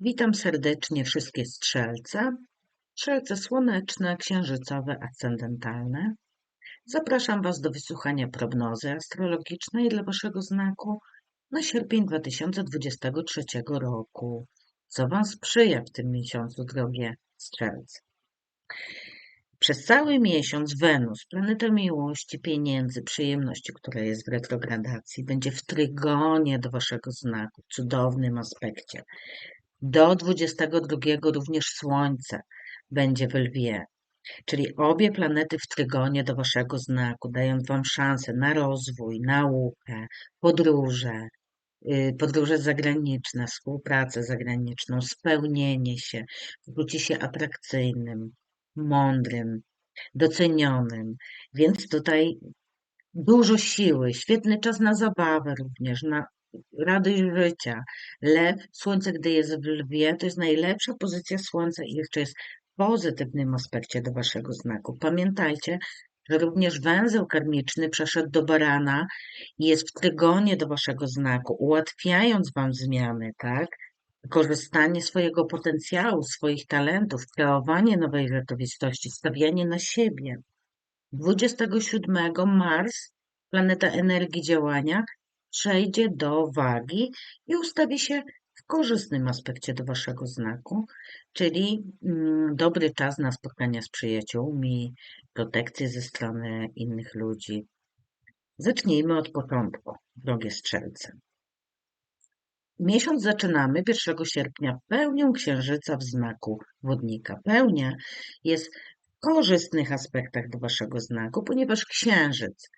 Witam serdecznie wszystkie strzelce, strzelce słoneczne, księżycowe, ascendentalne. Zapraszam Was do wysłuchania prognozy astrologicznej dla Waszego znaku na sierpień 2023 roku. Co Wam sprzyja w tym miesiącu, drogie strzelce? Przez cały miesiąc Wenus, planeta miłości, pieniędzy, przyjemności, która jest w retrogradacji, będzie w trygonie do Waszego znaku, cudownym aspekcie. Do 22 również Słońce będzie w Lwie, czyli obie planety w trygonie do Waszego znaku, dając Wam szansę na rozwój, naukę, podróże, y, podróże zagraniczne, współpracę zagraniczną, spełnienie się, wróci się atrakcyjnym, mądrym, docenionym. Więc tutaj dużo siły, świetny czas na zabawę również, na radość życia. Lew, słońce, gdy jest w lwie, to jest najlepsza pozycja słońca i jeszcze jest w pozytywnym aspekcie do waszego znaku. Pamiętajcie, że również węzeł karmiczny przeszedł do barana i jest w trygonie do waszego znaku, ułatwiając wam zmiany, tak? Korzystanie swojego potencjału, swoich talentów, kreowanie nowej rzeczywistości, stawianie na siebie. 27 Mars, planeta energii działania, przejdzie do wagi i ustawi się w korzystnym aspekcie do waszego znaku, czyli mm, dobry czas na spotkania z przyjaciółmi, protekcję ze strony innych ludzi. Zacznijmy od początku, drogie strzelce. Miesiąc zaczynamy 1 sierpnia pełnią księżyca w znaku wodnika. Pełnia jest w korzystnych aspektach do waszego znaku, ponieważ księżyc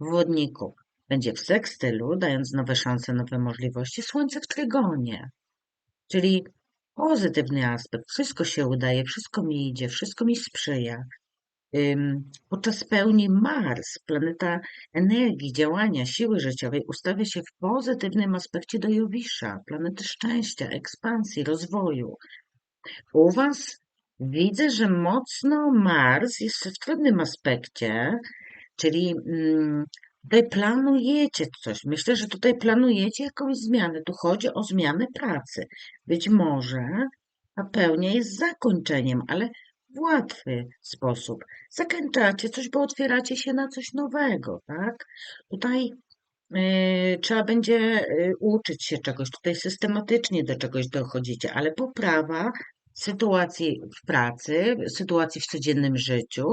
w wodniku będzie w sekstylu, dając nowe szanse, nowe możliwości. Słońce w trygonie, czyli pozytywny aspekt. Wszystko się udaje, wszystko mi idzie, wszystko mi sprzyja. Podczas pełni Mars, planeta energii, działania, siły życiowej, ustawia się w pozytywnym aspekcie do Jowisza, planety szczęścia, ekspansji, rozwoju. U Was widzę, że mocno Mars jest w trudnym aspekcie, czyli Tutaj planujecie coś. Myślę, że tutaj planujecie jakąś zmianę. Tu chodzi o zmianę pracy. Być może ta pełnia jest zakończeniem, ale w łatwy sposób. Zakończacie coś, bo otwieracie się na coś nowego, tak? Tutaj yy, trzeba będzie yy, uczyć się czegoś, tutaj systematycznie do czegoś dochodzicie, ale poprawa sytuacji w pracy, sytuacji w codziennym życiu,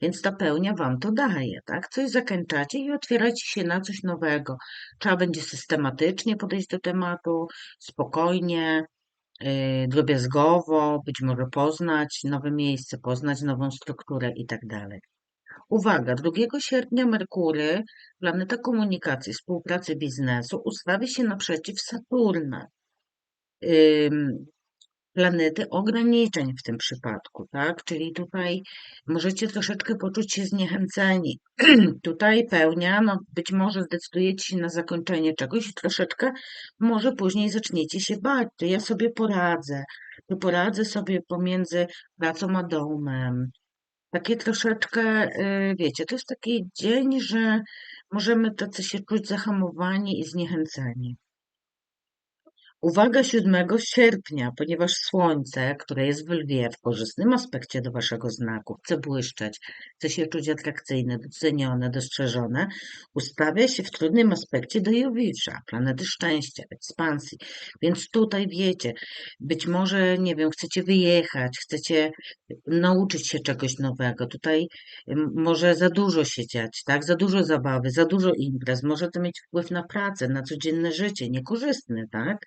więc ta pełnia wam to daje, tak? Coś zakończacie i otwieracie się na coś nowego. Trzeba będzie systematycznie podejść do tematu, spokojnie, yy, drobiazgowo, być może poznać nowe miejsce, poznać nową strukturę i tak dalej. Uwaga, 2 sierpnia Merkury, planeta komunikacji, współpracy biznesu, ustawi się naprzeciw Saturna planety ograniczeń w tym przypadku, tak? Czyli tutaj możecie troszeczkę poczuć się zniechęceni. tutaj pełnia, no być może zdecydujecie się na zakończenie czegoś i troszeczkę może później zaczniecie się bać, to ja sobie poradzę, to poradzę sobie pomiędzy pracą a domem. Takie troszeczkę, y, wiecie, to jest taki dzień, że możemy tacy się czuć zahamowani i zniechęceni. Uwaga 7 sierpnia, ponieważ Słońce, które jest w Lwie, w korzystnym aspekcie do Waszego znaku, chce błyszczeć, chce się czuć atrakcyjne, docenione, dostrzeżone, ustawia się w trudnym aspekcie do Jowisza, planety szczęścia, ekspansji. Więc tutaj wiecie, być może, nie wiem, chcecie wyjechać, chcecie nauczyć się czegoś nowego. Tutaj może za dużo się dziać, tak? Za dużo zabawy, za dużo imprez. Może to mieć wpływ na pracę, na codzienne życie, niekorzystny, tak?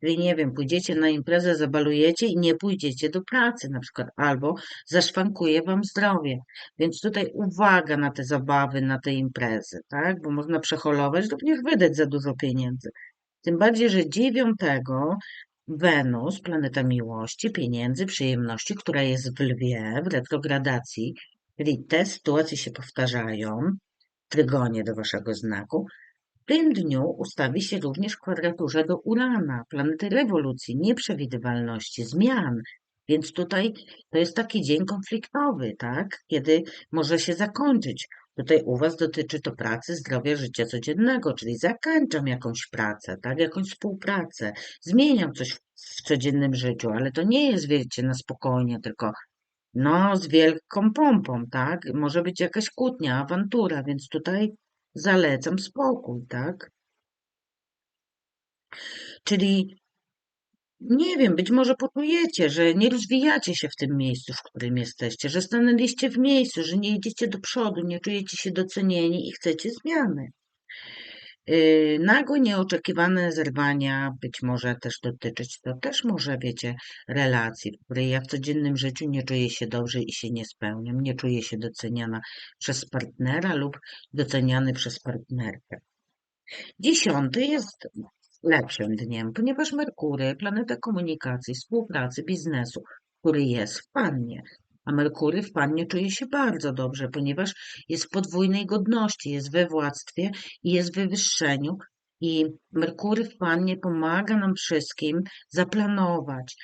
Czyli nie wiem, pójdziecie na imprezę, zabalujecie i nie pójdziecie do pracy na przykład, albo zaszwankuje wam zdrowie. Więc tutaj uwaga na te zabawy, na te imprezy, tak? Bo można przeholować, również wydać za dużo pieniędzy. Tym bardziej, że dziewiątego Wenus, planeta miłości, pieniędzy, przyjemności, która jest w lwie, w retrogradacji, czyli te sytuacje się powtarzają, trygonie do waszego znaku, w tym dniu ustawi się również w kwadraturze do Urana, planety rewolucji, nieprzewidywalności, zmian. Więc tutaj to jest taki dzień konfliktowy, tak? Kiedy może się zakończyć. Tutaj u Was dotyczy to pracy, zdrowia, życia codziennego, czyli zakończam jakąś pracę, tak? Jakąś współpracę, zmieniam coś w codziennym życiu, ale to nie jest, wiecie, na spokojnie, tylko no z wielką pompą, tak? Może być jakaś kłótnia, awantura, więc tutaj zalecam spokój, tak? Czyli nie wiem, być może poczujecie, że nie rozwijacie się w tym miejscu, w którym jesteście, że stanęliście w miejscu, że nie idziecie do przodu, nie czujecie się docenieni i chcecie zmiany. Yy, nagłe, nieoczekiwane zerwania być może też dotyczyć, to też może, wiecie, relacji, w której ja w codziennym życiu nie czuję się dobrze i się nie spełniam, nie czuję się doceniana przez partnera lub doceniany przez partnerkę. Dziesiąty jest lepszym dniem, ponieważ Merkury, planeta komunikacji, współpracy, biznesu, który jest w Pannie, a Merkury w Pannie czuje się bardzo dobrze, ponieważ jest w podwójnej godności, jest we władztwie i jest w wywyższeniu. I Merkury w Pannie pomaga nam wszystkim zaplanować,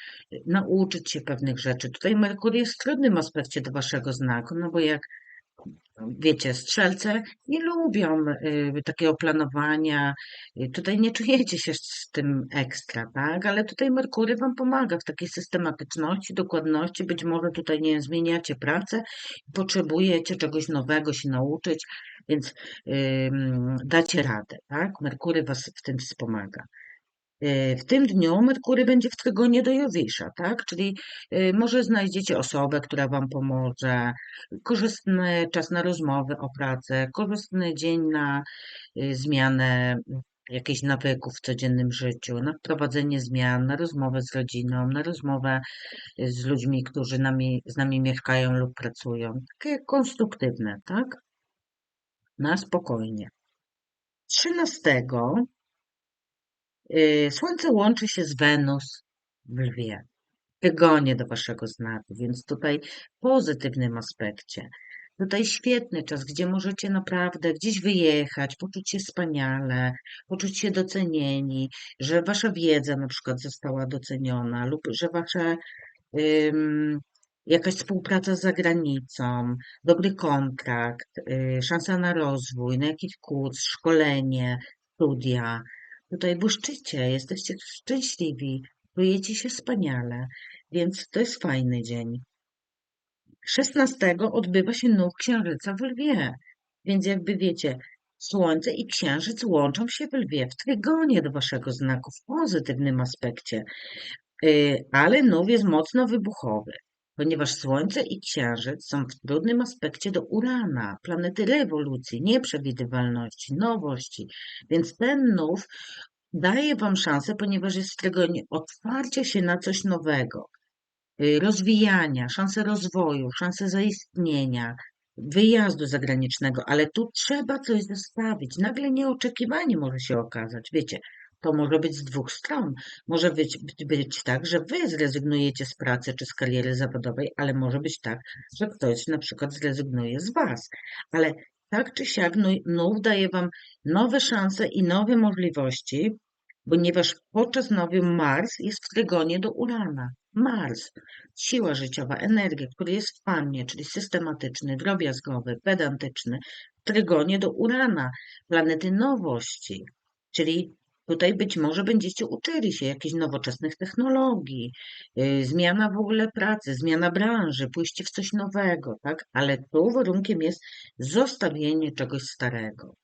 nauczyć się pewnych rzeczy. Tutaj Merkury jest w trudnym aspekcie do waszego znaku, no bo jak wiecie, strzelce nie lubią y, takiego planowania. Y, tutaj nie czujecie się z tym ekstra, tak? Ale tutaj Merkury wam pomaga w takiej systematyczności, dokładności. Być może tutaj nie zmieniacie pracy, potrzebujecie czegoś nowego się nauczyć, więc dacie radę, tak? Merkury was w tym wspomaga. Y, w tym dniu Merkury będzie w trygonie do Jowisza, tak? Czyli y, może znajdziecie osobę, która Wam pomoże, korzystny czas na rozmowy o pracę, korzystny dzień na y, zmianę jakichś nawyków w codziennym życiu, na wprowadzenie zmian, na rozmowę z rodziną, na rozmowę z ludźmi, którzy nami, z nami mieszkają lub pracują. Takie konstruktywne, tak? Na spokojnie. 13 Y, Słońce łączy się z Wenus w Lwie. Tygonie do waszego znaku, więc tutaj w pozytywnym aspekcie. Tutaj świetny czas, gdzie możecie naprawdę gdzieś wyjechać, poczuć się wspaniale, poczuć się docenieni, że wasza wiedza na przykład została doceniona lub że wasza ym, jakaś współpraca z zagranicą, dobry kontrakt, y, szansa na rozwój, na jakiś kurs, szkolenie, studia, Tutaj błyszczycie, jesteście szczęśliwi, czujecie się wspaniale, więc to jest fajny dzień. 16 odbywa się nóg księżyca w lwie, więc jakby wiecie, Słońce i księżyc łączą się w lwie, w trygonie do waszego znaku, w pozytywnym aspekcie. Y, ale nów jest mocno wybuchowy, ponieważ Słońce i Księżyc są w trudnym aspekcie do Urana, planety rewolucji, nieprzewidywalności, nowości, więc ten nów daje Wam szansę, ponieważ jest tego otwarcia się na coś nowego, y, rozwijania, szansę rozwoju, szansę zaistnienia, wyjazdu zagranicznego, ale tu trzeba coś zostawić. Nagle nieoczekiwanie może się okazać. Wiecie, to może być z dwóch stron. Może być, być tak, że wy zrezygnujecie z pracy czy z kariery zawodowej, ale może być tak, że ktoś na przykład zrezygnuje z was. Ale tak czy siak nów daje wam nowe szanse i nowe możliwości, ponieważ podczas nowium Mars jest w trygonie do Urana. Mars, siła życiowa, energia, który jest w pannie, czyli systematyczny, drobiazgowy, pedantyczny, w trygonie do Urana, planety nowości, czyli Tutaj być może będziecie uczyli się jakichś nowoczesnych technologii, yy, zmiana w ogóle pracy, zmiana branży, pójście w coś nowego, tak? Ale tu warunkiem jest zostawienie czegoś starego.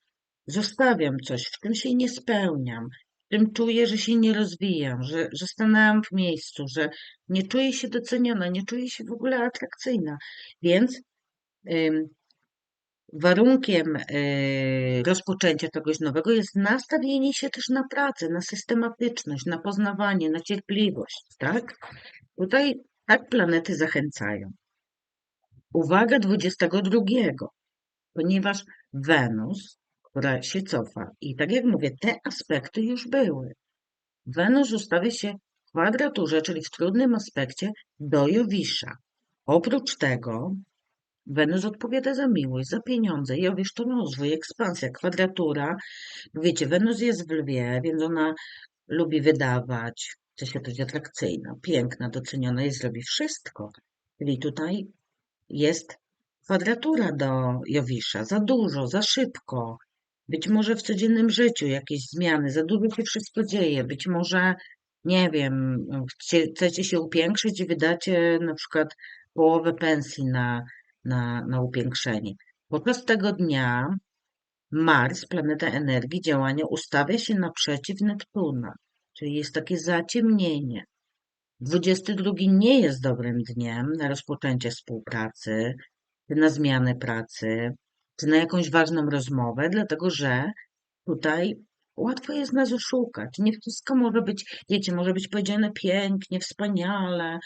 Zostawiam coś, w czym się nie spełniam, w czym czuję, że się nie rozwijam, że, że stanęłam w miejscu, że nie czuję się doceniona, nie czuję się w ogóle atrakcyjna. Więc warunkiem y, rozpoczęcia czegoś nowego jest nastawienie się też na pracę, na systematyczność, na poznawanie, na cierpliwość, tak? Tutaj tak planety zachęcają. Uwaga 22, ponieważ Wenus, która się cofa, i tak jak mówię, te aspekty już były. Wenus ustawia się w kwadraturze, czyli w trudnym aspekcie do Jowisza. Oprócz tego Wenus odpowiada za miłość, za pieniądze. Jowisz to rozwój, ekspansja, kwadratura. Wiecie, Wenus jest w lwie, więc ona lubi wydawać, chce się być atrakcyjna, piękna, doceniona i zrobi wszystko. Czyli tutaj jest kwadratura do Jowisza. Za dużo, za szybko. Być może w codziennym życiu jakieś zmiany, za dużo się wszystko dzieje. Być może nie wiem, chcecie się upiększyć i wydacie na przykład połowę pensji na, na, na upiększenie. Podczas tego dnia Mars, planeta energii, działania, ustawia się naprzeciw Neptuna, czyli jest takie zaciemnienie. 22 nie jest dobrym dniem na rozpoczęcie współpracy, na zmianę pracy, czy na jakąś ważną rozmowę, dlatego że tutaj łatwo jest nas oszukać. Nie wszystko może być, wiecie, może być powiedziane pięknie, wspaniale,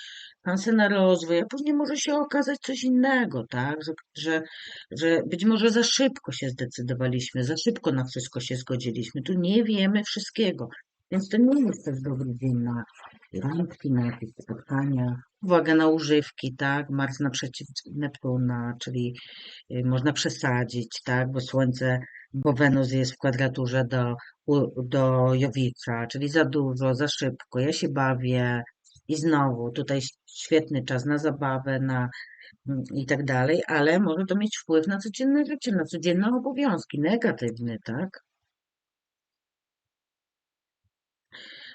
szanse na rozwój, a później może się okazać coś innego, tak? Że, że, że być może za szybko się zdecydowaliśmy, za szybko na wszystko się zgodziliśmy. Tu nie wiemy wszystkiego. Więc to nie jest też dobry dzień na randki, na jakieś spotkania. Uwaga na używki, tak? Mars naprzeciw Neptuna, czyli y, można przesadzić, tak? Bo Słońce, bo Wenus jest w kwadraturze do, do Jowicza, czyli za dużo, za szybko. Ja się bawię i znowu tutaj świetny czas na zabawę, na mm, i tak dalej, ale może to mieć wpływ na codzienne życie, na codzienne obowiązki, negatywny, tak?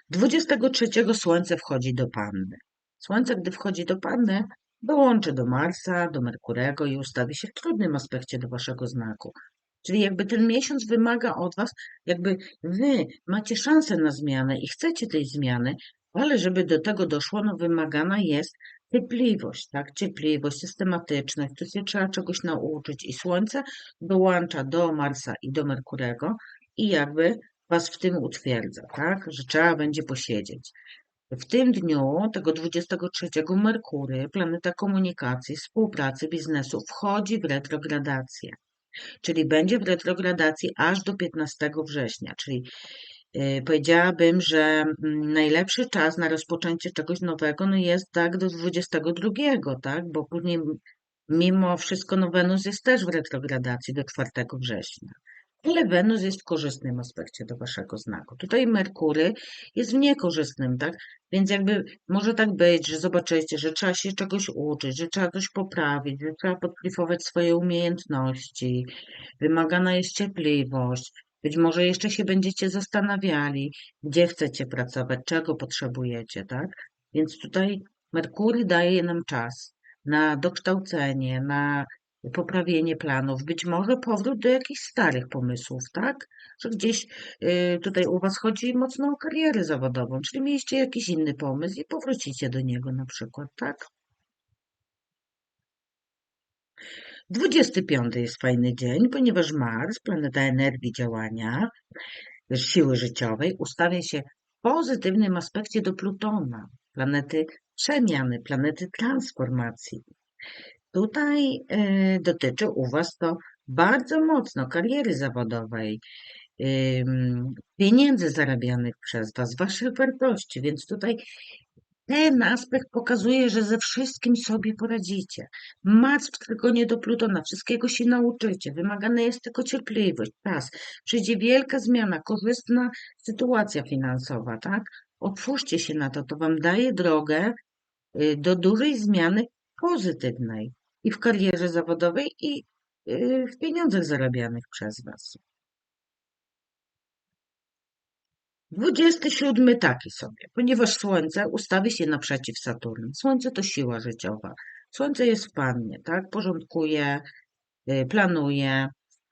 23 Słońce wchodzi do Panny. Słońce, gdy wchodzi do Panny, dołączy do Marsa, do Merkurego i ustawi się w trudnym aspekcie do waszego znaku. Czyli jakby ten miesiąc wymaga od was, jakby wy macie szansę na zmianę i chcecie tej zmiany, ale żeby do tego doszło, no wymagana jest cierpliwość, tak? Cierpliwość, systematyczność, tu się trzeba czegoś nauczyć i Słońce dołącza do Marsa i do Merkurego i jakby was w tym utwierdza, tak? Że trzeba będzie posiedzieć. W tym dniu, tego 23, Merkury, planeta komunikacji, współpracy, biznesu, wchodzi w retrogradację. Czyli będzie w retrogradacji aż do 15 września. Czyli yy, powiedziałabym, że mm, najlepszy czas na rozpoczęcie czegoś nowego no jest tak do 22, tak? Bo później mimo wszystko no Wenus jest też w retrogradacji do 4 września ale Wenus jest w korzystnym aspekcie do waszego znaku. Tutaj Merkury jest w niekorzystnym, tak? Więc jakby może tak być, że zobaczycie, że trzeba się czegoś uczyć, że trzeba coś poprawić, że trzeba podplifować swoje umiejętności, wymagana jest cierpliwość. Być może jeszcze się będziecie zastanawiali, gdzie chcecie pracować, czego potrzebujecie, tak? Więc tutaj Merkury daje nam czas na dokształcenie, na poprawienie planów, być może powrót do jakichś starych pomysłów, tak? Że gdzieś y, tutaj u Was chodzi mocno o karierę zawodową, czyli mieliście jakiś inny pomysł i powrócicie do niego na przykład, tak? 25 jest fajny dzień, ponieważ Mars, planeta energii działania, siły życiowej, ustawia się w pozytywnym aspekcie do Plutona, planety przemiany, planety transformacji. Tutaj y, dotyczy u Was to bardzo mocno kariery zawodowej, pieniędzy zarabianych przez Was, Waszych wartości, więc tutaj ten aspekt pokazuje, że ze wszystkim sobie poradzicie. Mars w trygonie do Plutona, wszystkiego się nauczycie. Wymagana jest tylko cierpliwość, czas. Przyjdzie wielka zmiana, korzystna sytuacja finansowa, tak? Otwórzcie się na to, to Wam daje drogę y, do dużej zmiany pozytywnej i w karierze zawodowej, i y, w pieniądzach zarabianych przez Was. 27 taki sobie, ponieważ Słońce ustawi się naprzeciw Saturna. Słońce to siła życiowa. Słońce jest w pannie, tak? Porządkuje, y, planuje.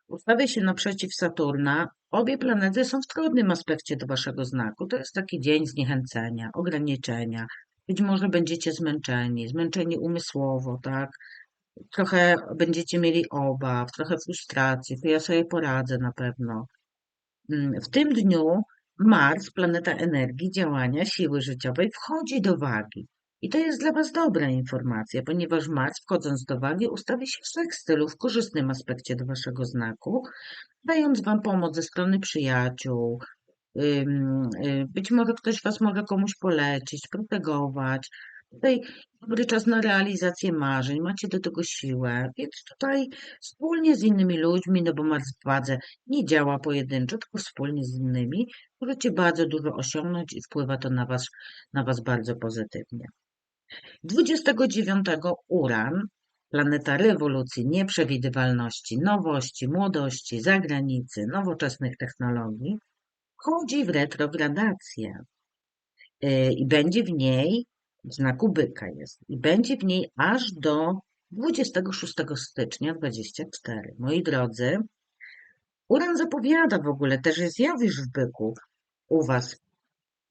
Ustawia się naprzeciw Saturna. Obie planety są w trudnym aspekcie do waszego znaku. To jest taki dzień zniechęcenia, ograniczenia. Być może będziecie zmęczeni, zmęczeni umysłowo, tak? Trochę będziecie mieli obaw, trochę frustracji, to ja sobie poradzę na pewno. Mm, w tym dniu Mars, planeta energii, działania, siły życiowej, wchodzi do wagi. I to jest dla Was dobra informacja, ponieważ Mars, wchodząc do wagi, ustawi się w stylu w korzystnym aspekcie do Waszego znaku, dając Wam pomoc ze strony przyjaciół. Y, być może ktoś Was może komuś polecić, protegować, Tutaj dobry czas na realizację marzeń, macie do tego siłę, więc tutaj wspólnie z innymi ludźmi, no bo Mars w wadze nie działa pojedynczo, tylko wspólnie z innymi, możecie bardzo dużo osiągnąć i wpływa to na was, na was bardzo pozytywnie. 29 Uran, planeta rewolucji, nieprzewidywalności, nowości, młodości, zagranicy, nowoczesnych technologii, wchodzi w retrogradację. y, i będzie w niej, w znaku byka jest, i będzie w niej aż do 26 stycznia 24. Moi drodzy, Uran zapowiada w ogóle też jest Jawisz w byku u Was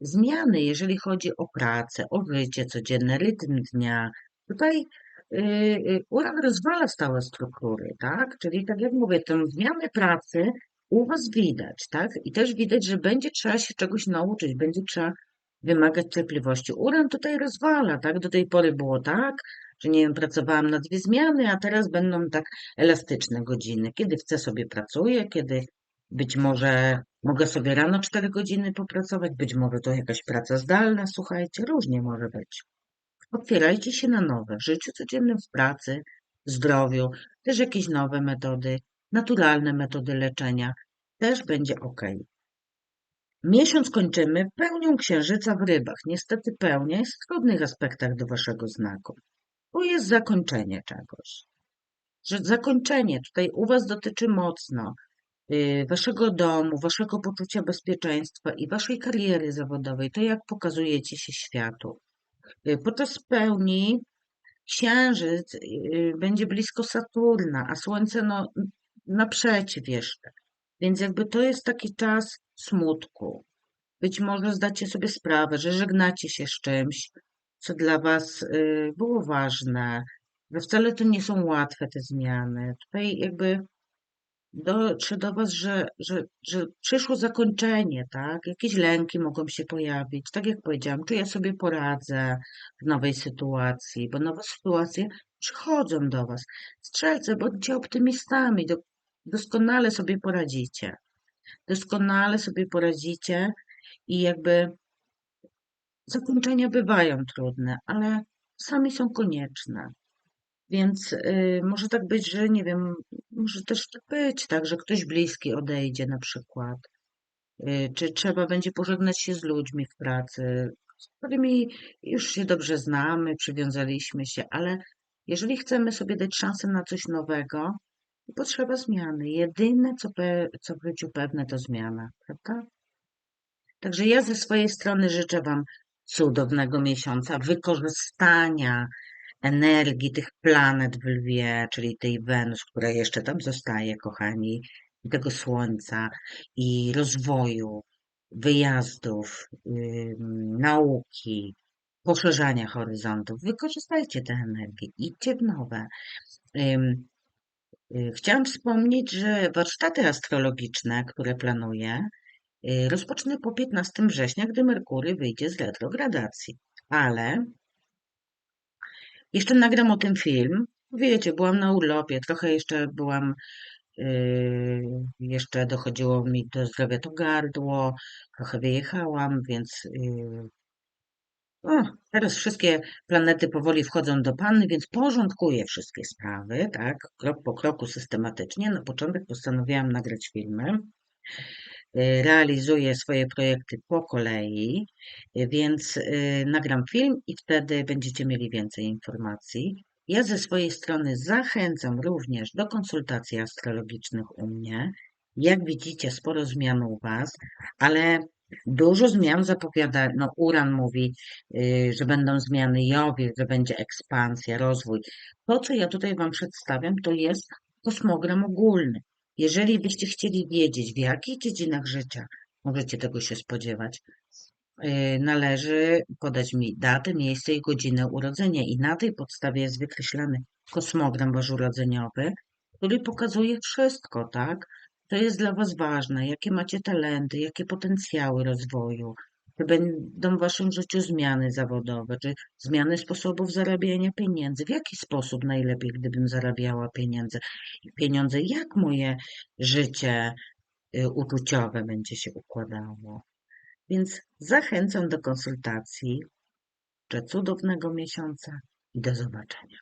zmiany, jeżeli chodzi o pracę, o życie codzienne, rytm dnia. Tutaj yy, uran rozwala stałe struktury, tak? Czyli tak jak mówię, tę zmianę pracy u Was widać, tak? I też widać, że będzie trzeba się czegoś nauczyć, będzie trzeba wymagać cierpliwości. Uran tutaj rozwala, tak? Do tej pory było tak, że nie wiem, pracowałam na dwie zmiany, a teraz będą tak elastyczne godziny. Kiedy chcę sobie pracuję, kiedy być może mogę sobie rano 4 godziny popracować, być może to jakaś praca zdalna, słuchajcie, różnie może być. Otwierajcie się na nowe, w życiu codziennym, w pracy, zdrowiu, też jakieś nowe metody, naturalne metody leczenia, też będzie ok. Miesiąc kończymy pełnią księżyca w rybach. Niestety pełnia jest w trudnych aspektach do waszego znaku. To jest zakończenie czegoś. Że zakończenie tutaj u was dotyczy mocno y, waszego domu, waszego poczucia bezpieczeństwa i waszej kariery zawodowej, to jak pokazujecie się światu. Y, Podczas pełni księżyc y, będzie blisko Saturna, a słońce no, naprzeciw jeszcze. Więc jakby to jest taki czas smutku. Być może zdacie sobie sprawę, że żegnacie się z czymś, co dla was y, było ważne, że wcale to nie są łatwe te zmiany. Tutaj jakby dotrze do was, że, że, że przyszło zakończenie, tak? Jakieś lęki mogą się pojawić. Tak jak powiedziałam, czy ja sobie poradzę w nowej sytuacji, bo nowe sytuacje przychodzą do was. Strzelce, bądźcie optymistami, do, doskonale sobie poradzicie. Doskonale sobie poradzicie i jakby zakończenia bywają trudne, ale sami są konieczne. Więc y, może tak być, że nie wiem, może też tak być, tak, że ktoś bliski odejdzie na przykład. Y, czy trzeba będzie pożegnać się z ludźmi w pracy, z którymi już się dobrze znamy, przywiązaliśmy się, ale jeżeli chcemy sobie dać szansę na coś nowego, to potrzeba zmiany. Jedyne, co, pe, co w życiu pewne, to zmiana, prawda? Także ja ze swojej strony życzę Wam cudownego miesiąca, wykorzystania energii tych planet w lwie, czyli tej Wenus, która jeszcze tam zostaje, kochani, i tego Słońca, i rozwoju, wyjazdów, ym, nauki, poszerzania horyzontów. Wykorzystajcie tę energię, idźcie w nowe. Ym, y, Chciałam wspomnieć, że warsztaty astrologiczne, które planuję, y, rozpocznę po 15 września, gdy Merkury wyjdzie z retrogradacji. Ale jeszcze nagram o tym film. Wiecie, byłam na urlopie, trochę jeszcze byłam, yy, jeszcze dochodziło mi do zdrowia to gardło, trochę wyjechałam, więc o, teraz wszystkie planety powoli wchodzą do panny, więc porządkuję wszystkie sprawy, tak, krok po kroku systematycznie. Na początek postanowiłam nagrać filmy. Y, realizuję swoje projekty po kolei, więc y, nagram film i wtedy będziecie mieli więcej informacji. Ja ze swojej strony zachęcam również do konsultacji astrologicznych u mnie. Jak widzicie, sporo zmian u Was, ale dużo zmian zapowiada, no Uran mówi, że będą zmiany Jowi, że będzie ekspansja, rozwój. To, co ja tutaj Wam przedstawiam, to jest kosmogram ogólny. Jeżeli byście chcieli wiedzieć, w jakich dziedzinach życia możecie tego się spodziewać, yy, należy podać mi datę, miejsce i godzinę urodzenia i na tej podstawie jest wykreślany kosmogram wasz urodzeniowy, który pokazuje wszystko, tak? To jest dla was ważne, jakie macie talenty, jakie potencjały rozwoju, czy będą w waszym życiu zmiany zawodowe, czy zmiany sposobów zarabiania pieniędzy, w jaki sposób najlepiej, gdybym zarabiała pieniądze, pieniądze, jak moje życie y, uczuciowe będzie się układało. Więc zachęcam do konsultacji. Życzę cudownego miesiąca i do zobaczenia.